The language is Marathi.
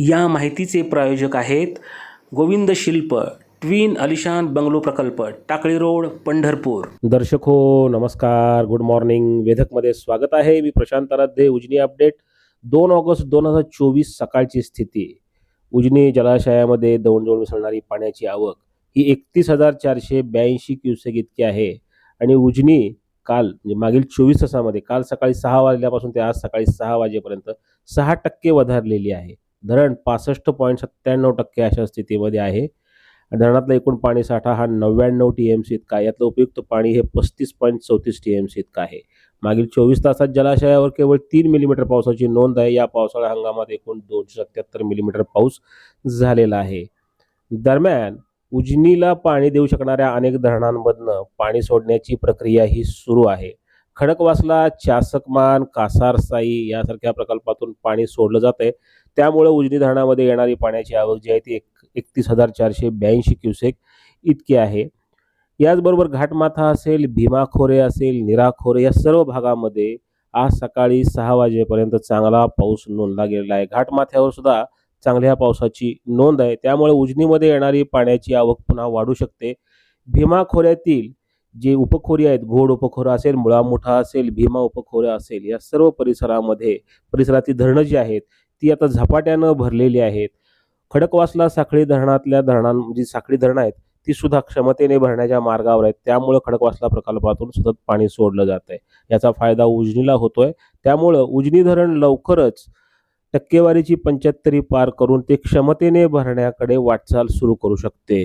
या माहितीचे प्रायोजक आहेत गोविंद शिल्प ट्विन अलिशान बंगलो प्रकल्प टाकळी रोड पंढरपूर. दर्शक हो नमस्कार गुड मॉर्निंग वेधकमध्ये स्वागत आहे. मी प्रशांत आराध्ये उजनी अपडेट. दोन ऑगस्ट दोन हजार चोवीस सकाळची स्थिती. उजनी जलाशयामध्ये दौंडजवळ मिसळणारी पाण्याची आवक ही एकतीस हजार चारशे ब्याऐंशी क्युसेक इतकी आहे. आणि उजनी काल म्हणजे मागील चोवीस तासामध्ये काल सकाळी सहा वाजल्यापासून ते आज सकाळी सहा वाजेपर्यंत सहा टक्के वधारलेली आहे. धरण पासष्ट पॉईंट सत्त्याण्णव टक्के अशा स्थितीमध्ये आहे. धरणातला एकूण पाणी साठा हा नव्याण्णव टी एम सी इतका आहे. यातलं उपयुक्त पाणी हे पस्तीस पॉईंट चौतीस टी एम सी इतकं आहे. मागील चोवीस तासात जलाशयावर केवळ तीन मिलीमीटर पावसाची नोंद आहे. या पावसाळा हंगामात एकूण दोनशे सत्याहत्तर मिलीमीटर पाऊस झालेला आहे. दरम्यान उजनीला पाणी देऊ शकणाऱ्या अनेक धरणांमधनं पाणी सोडण्याची प्रक्रिया ही सुरू आहे. खडकवासला चासकमान कासारसाई यासारख्या प्रकल्पातून पाणी सोडलं जात आहे त्यामुळे उजनी धरणामध्ये येणारी पाण्याची आवक जी आहे ती एक एकतीस हजार चारशे ब्याऐंशी क्युसेक इतकी आहे. याचबरोबर घाटमाथा असेल भीमाखोरे असेल निराखोरे या सर्व भागामध्ये आज सकाळी सहा वाजेपर्यंत चांगला पाऊस नोंदला गेलेला आहे. घाटमाथ्यावर सुद्धा चांगल्या पावसाची नोंद आहे. त्यामुळे उजनीमध्ये येणारी पाण्याची आवक पुन्हा वाढू शकते. भीमा खोऱ्यातील जे उपखोरी आहेत घोड उपखोरं असेल मुळामुठा असेल भीमा उपखोरं असेल या सर्व परिसरामध्ये परिसरातील धरणं जी आहेत ती आता झपाट्यानं भरलेली आहेत. खडकवासला साखळी धरणातल्या धरणां जी साखळी धरणं आहेत ती सुद्धा क्षमतेने भरण्याच्या मार्गावर आहेत. त्यामुळं खडकवासला प्रकल्पातून सतत पाणी सोडलं जात आहे. याचा फायदा उजनीला होतोय. त्यामुळं उजनी धरण लवकरच टक्केवारीची पंच्याहत्तरी पार करून ते क्षमतेने भरण्याकडे वाटचाल सुरू करू शकते.